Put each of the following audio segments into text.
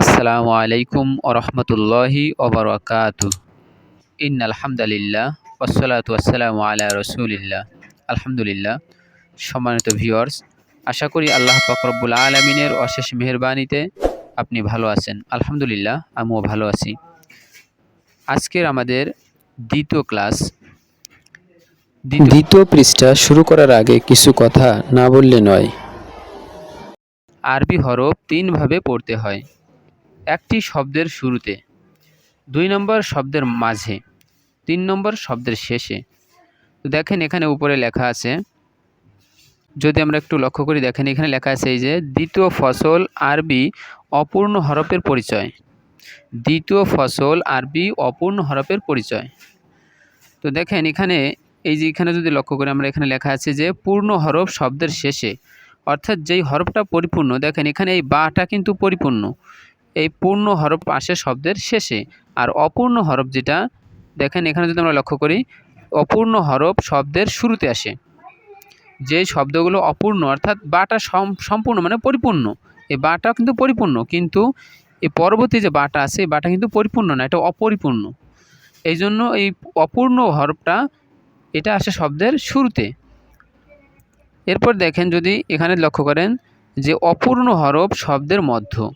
আসসালামু আলাইকুম ওরহমতুল্লাহি ওবরাকাত ইন আলহামদুলিল্লাহ ওসলাত আসসালামু আলা রসুলিল্লাহ। আলহামদুলিল্লাহ। সম্মানিত ভিউয়ার্স আশা করি আল্লাহ ফকরবুল আলমিনের অশেষ মেহরবানিতে আপনি ভালো আছেন। আলহামদুলিল্লাহ আমিও ভালো আছি। আজকের আমাদের দ্বিতীয় ক্লাস। দ্বিতীয় পৃষ্ঠা শুরু করার আগে কিছু কথা না বললে নয়। আরবি হরফ তিনভাবে পড়তে হয়। একটি শব্দের শুরুতে, দুই নম্বর শব্দের মাঝে, তিন নম্বর শব্দের শেষে। তো দেখেন এখানে উপরে লেখা আছে, যদি আমরা একটু লক্ষ্য করি, দেখেন এখানে লেখা আছে এই যে, দ্বিতীয় ফসল আরবি অপূর্ণ হরফের পরিচয়। দ্বিতীয় ফসল আরবি অপূর্ণ হরফের পরিচয়। তো দেখেন এখানে, এই যে এখানে যদি লক্ষ্য করি, আমরা এখানে লেখা আছে যে, পূর্ণ হরফ শব্দের শেষে। অর্থাৎ যেই হরফটা পরিপূর্ণ, দেখেন এখানে এই বাটা কিন্তু পরিপূর্ণ। এই পূর্ণ হরফ আসে শব্দের শেষে। আর অপূর্ণ হরফ যেটা, দেখেন এখানে যদি আমরা লক্ষ্য করি, অপূর্ণ হরফ শব্দের শুরুতে আসে। যে শব্দগুলো অপূর্ণ, অর্থাৎ বাটা সম- সম্পূর্ণ মানে পরিপূর্ণ। এই বাটা কিন্তু পরিপূর্ণ, কিন্তু এই পরবর্তী যে বাটা আছে, এই বাটা কিন্তু পরিপূর্ণ না, এটা অপরিপূর্ণ। এই জন্য এই অপূর্ণ হরফটা, এটা আসে শব্দের শুরুতে। এরপর দেখেন যদি এখানে লক্ষ্য করেন যে অপূর্ণ হরফ শব্দের মধ্য।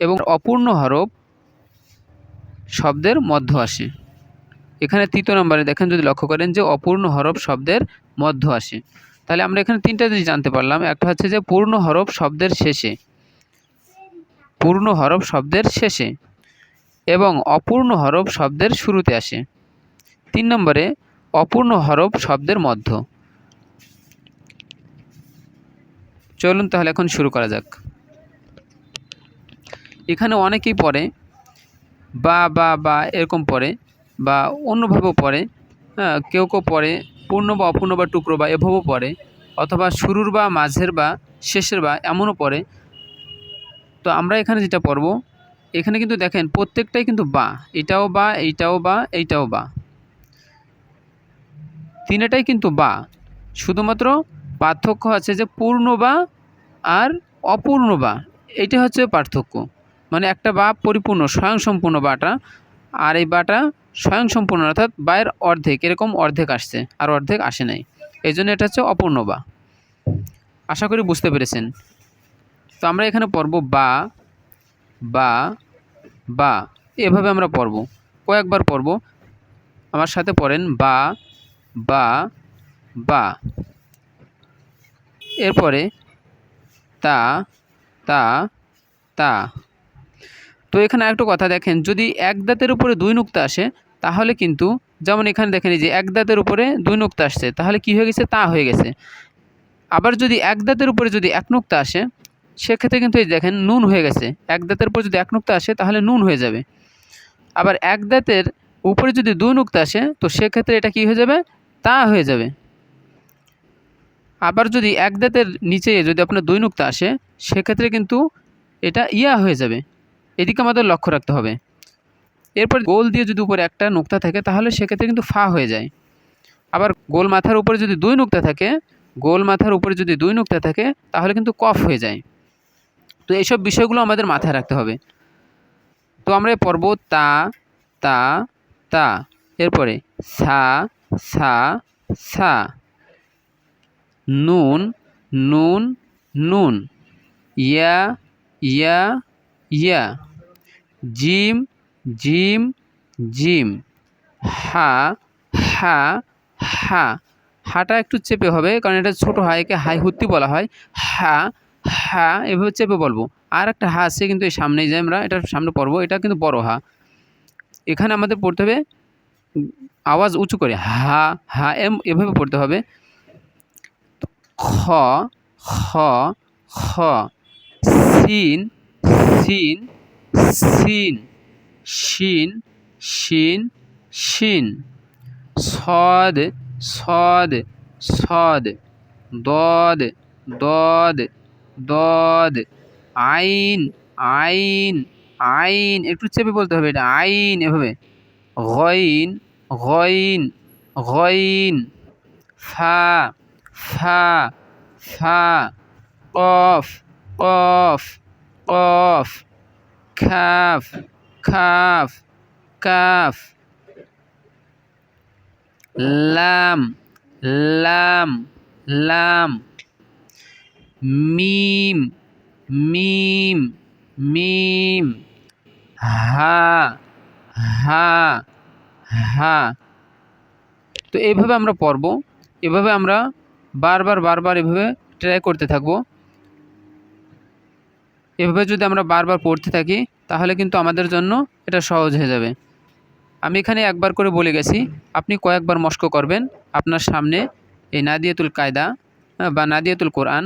এবং অপূর্ণ হরফ শব্দের মধ্য আসে। এখানে তৃতীয় নম্বরে দেখেন, যদি লক্ষ্য করেন যে অপূর্ণ হরফ শব্দের মধ্য আসে। তাহলে আমরা এখানে তিনটা জিনিস জানতে পারলাম। একটা হচ্ছে যে পূর্ণ হরফ শব্দের শেষে। পূর্ণ হরফ শব্দের শেষে এবং অপূর্ণ হরফ শব্দের শুরুতে আসে। তিন নম্বরে, অপূর্ণ হরফ শব্দের মধ্য। চলুন তাহলে এখন শুরু করা যাক। এখানে অনেকেই পড়ে, বা বা বা এরকম পড়ে, বা অন্যভাবেও পড়ে হ্যাঁ কেউ কেউ পড়ে, পূর্ণ বা অপূর্ণ বা টুকরো বা এভাবেও পড়ে, অথবা শুরুর বা মাঝের বা শেষের বা এমনও পড়ে। তো আমরা এখানে যেটা পড়ব, এখানে কিন্তু দেখেন প্রত্যেকটাই কিন্তু বা, এটাও বা, এইটাও বা এইটাও বা। তিনটাই কিন্তু বা, শুধুমাত্র পার্থক্য আছে যে পূর্ণ বা আর অপূর্ণ বা এটা হচ্ছে পার্থক্য। মানে একটা বা পরিপূর্ণ, স্বয়ংসম্পূর্ণ বাটা, আর এই বাটা স্বয়ংসম্পূর্ণ, অর্থাৎ বায়ের অর্ধেক, এরকম অর্ধেক আসছে, আর অর্ধেক আসে নাই। এই জন্য এটা হচ্ছে অপূর্ণ বা। আশা করি বুঝতে পেরেছেন। তো আমরা এখানে পড়ব বা বা বা, এভাবে আমরা পড়ব। কয়েকবার পড়ব। আমার সাথে পড়েন বা বা বা। এরপরে তা তা তা। তো এখানে আরেকটু কথা দেখেন, যদি এক দাঁতের উপরে দুই নুক্তা আসে, তাহলে কিন্তু যেমন এখানে দেখেন যে এক দাঁতের উপরে দুই নুক্তা আসছে, তাহলে কি হয়ে গেছে? তা হয়ে গেছে। আবার যদি এক দাঁতের উপরে যদি এক নুক্তা আসে, সেক্ষেত্রে কিন্তু এই দেখেন নুন হয়ে গেছে। এক দাঁতের উপরে যদি এক নুক্তা আসে, তাহলে নুন হয়ে যাবে। আবার এক দাঁতের উপরে যদি দুই নুক্তা আসে, তো সেক্ষেত্রে এটা কি হয়ে যাবে? তা হয়ে যাবে। আবার যদি এক দাঁতের নিচে যদি আপনার দুই নুক্তা আসে, সেক্ষেত্রে কিন্তু এটা ইয়া হয়ে যাবে। এদিকে আমাদের লক্ষ্য রাখতে হবে। এরপর গোল দিয়ে যদি উপরে একটা নুক্তা থাকে, তাহলে সেক্ষেত্রে কিন্তু ফা হয়ে যায়। আবার গোল মাথার উপরে যদি দুই নুক্তা থাকে, গোল মাথার উপরে যদি দুই নুক্তা থাকে, তাহলে কিন্তু কফ হয়ে যায়। তো এইসব বিষয়গুলো আমাদের মাথায় রাখতে হবে। তো আমরা পড়ব তা তা তা, এরপরে সা সা সা, নুন নুন নুন, ইয়া ইয়া ইয়া। জিম জিম জিম। হা হা হা। হাটা একটু চেপে হবে, কারণ এটা ছোটো হা, একে হাই হুত্তি বলা হয়। হা হা, এভাবে চেপে বলব। আর একটা হা আছে কিন্তু এই সামনেই যাই আমরা এটার সামনে পড়ব, এটা কিন্তু বড় হা। এখানে আমাদের পড়তে হবে, আওয়াজ উঁচু করে, হা হা, এম, এভাবে পড়তে হবে। খ খ খ, সিন সিন সিন, শিন শিন শিন। সদ সদ সদ। দদ দদ দদ। আইন আইন আইন। একটু চেপে বলতে হবে এটা। আইন এভাবে। গইন গইন গইন। ফা ফা ফা। কফ কফ কফ। খাফ খাফ কাফ লাম লাম লাম মিম মিম মিম হা হা হা তো এইভাবে আমরা পড়ব, এভাবে আমরা বারবার বারবার এভাবে ট্রাই করতে থাকব। এভাবে যদি আমরা বারবার পড়তে থাকি, তাহলে কিন্তু আমাদের জন্য এটা সহজ হয়ে যাবে। আমি এখানে একবার করে বলে গেছি, আপনি কয়েকবার মস্ক করবেন, আপনার সামনে এই নাদিয়াতুল কায়দা বা নাদিয়াতুল কোরআন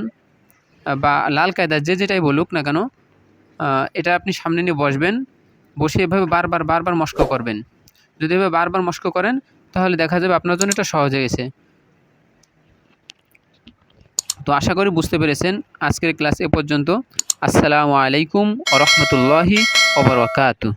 বা লাল কায়দা যে যেটাই বলুক না কেন এটা আপনি সামনে নিয়ে বসবেন, বসে এভাবে বারবার বারবার মস্ক করবেন। যদি এভাবে বারবার মস্ক করেন, তাহলে দেখা যাবে আপনার জন্য এটা সহজ হয়ে গেছে। তো আশা করি বুঝতে পেরেছেন আজকের ক্লাস এ পর্যন্ত। আসসালামু আলাইকুম ওরহমতুল্লাহি রহমতুল্লাহি ওবরাকাতু